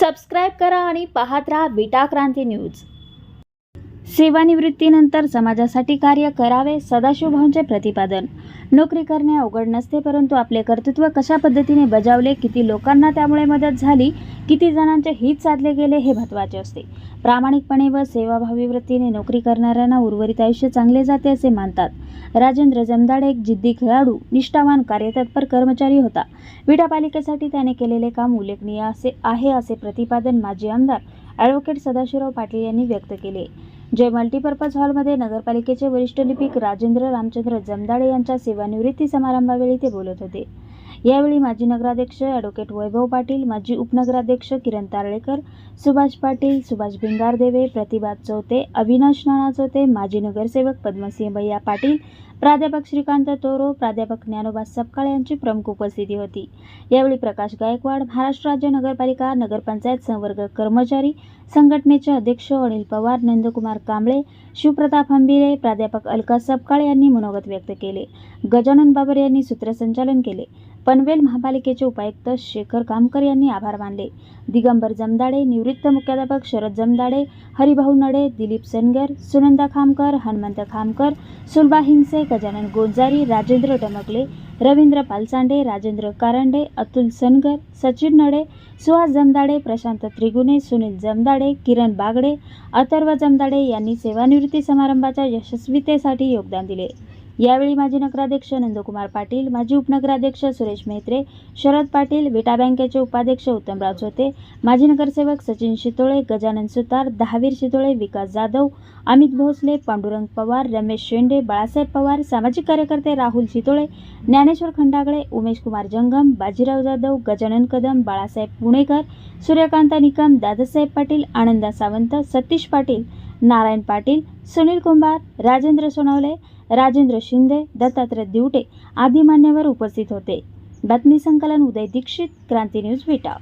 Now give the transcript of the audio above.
Subscribe करा आणि पाहत राहा विटा क्रांती न्यूज. सेवानिवृत्तीनंतर समाजासाठी कार्य करावे सदाशिवभाऊंचे प्रतिपादन. नोकरी करणे अवघड नसते परंतु आपले कर्तृत्व कशा पद्धतीने बजावले किती लोकांना त्यामुळे मदत झाली किती जणांचे हित साधले गेले हे महत्त्वाचे असते. प्रामाणिकपणे व सेवाभावी वृत्तीने नोकरी करणाऱ्यांना उर्वरित आयुष्य चांगले जाते असे मानतात. राजेंद्र जमदाडे एक जिद्दी खेळाडू निष्ठावान कार्यतत्पर कर्मचारी होता. विटा पालिकेसाठी त्याने केलेले काम उल्लेखनीय असे आहे असे प्रतिपादन माजी आमदार ॲडव्होकेट सदाशिवराव पाटील यांनी व्यक्त केले. जे मल्टीपर्पज हॉलमध्ये नगरपालिकेचे वरिष्ठ लिपिक राजेंद्र रामचंद्र जमदाडे यांच्या सेवानिवृत्ती समारंभावेळी ते बोलत होते. यावेळी माजी नगराध्यक्ष ॲडव्होकेट वैभव पाटील माजी उपनगराध्यक्ष किरण तारळेकर सुभाष पाटील सुभाष भिंगारदेवे प्रतिभा चौते अविनाश नाना चौते माजी नगरसेवक पद्मसिंह भैया पाटील प्राध्यापक श्रीकांत तोरो प्राध्यापक ज्ञानोबा सपकाळ यांची प्रमुख उपस्थिती होती. यावेळी प्रकाश गायकवाड महाराष्ट्र राज्य नगरपालिका नगरपंचायत संवर्ग कर्मचारी संघटनेचे अध्यक्ष अनिल पवार नंदकुमार कांबळे शिवप्रताप हंबिरे प्राध्यापक अलका सपकाळ यांनी मनोगत व्यक्त केले. गजानन बाबर यांनी सूत्रसंचालन केले. पनवेल महापालिकेचे उपायुक्त शेखर कामकर यांनी आभार मानले. दिगंबर जमदाडे निवृत्त मुख्याध्यापक शरद जमदाडे हरिभाऊ नडे दिलीप सनगर सुनंदा खामकर हनुमंत खामकर सुलभा हिंगसे गजानन गोंजारी राजेंद्र डमकले रवींद्र पालसांडे राजेंद्र कारंडे अतुल सनगर सचिन नडे सुहास जमदाडे प्रशांत त्रिगुणे सुनील जमदाडे किरण बागडे अथर्व जमदाडे यांनी सेवानिवृत्ती समारंभाच्या यशस्वीतेसाठी योगदान दिले. यावेळी माजी नगराध्यक्ष नंदकुमार पाटील माजी उपनगराध्यक्ष सुरेश मेहत्रे शरद पाटील विटा बँकेचे उपाध्यक्ष उत्तमराव चोते माजी नगरसेवक सचिन शितोळे गजानन सुतार दहावीर शितोळे विकास जाधव अमित भोसले पांडुरंग पवार रमेश शेंडे बाळासाहेब पवार सामाजिक कार्यकर्ते राहुल शितोळे ज्ञानेश्वर खंडागळे उमेश कुमार जंगम बाजीराव जाधव गजानन कदम बाळासाहेब पुणेकर सूर्यकांत निकम दादासाहेब पाटील आनंदा सावंत सतीश पाटील नारायण पाटील सुनील कुंभार राजेंद्र सोनवले राजेंद्र शिंदे दत्तात्रय दिवटे आदी मान्यवर उपस्थित होते. बातमी संकलन उदय दीक्षित क्रांती न्यूज विटा.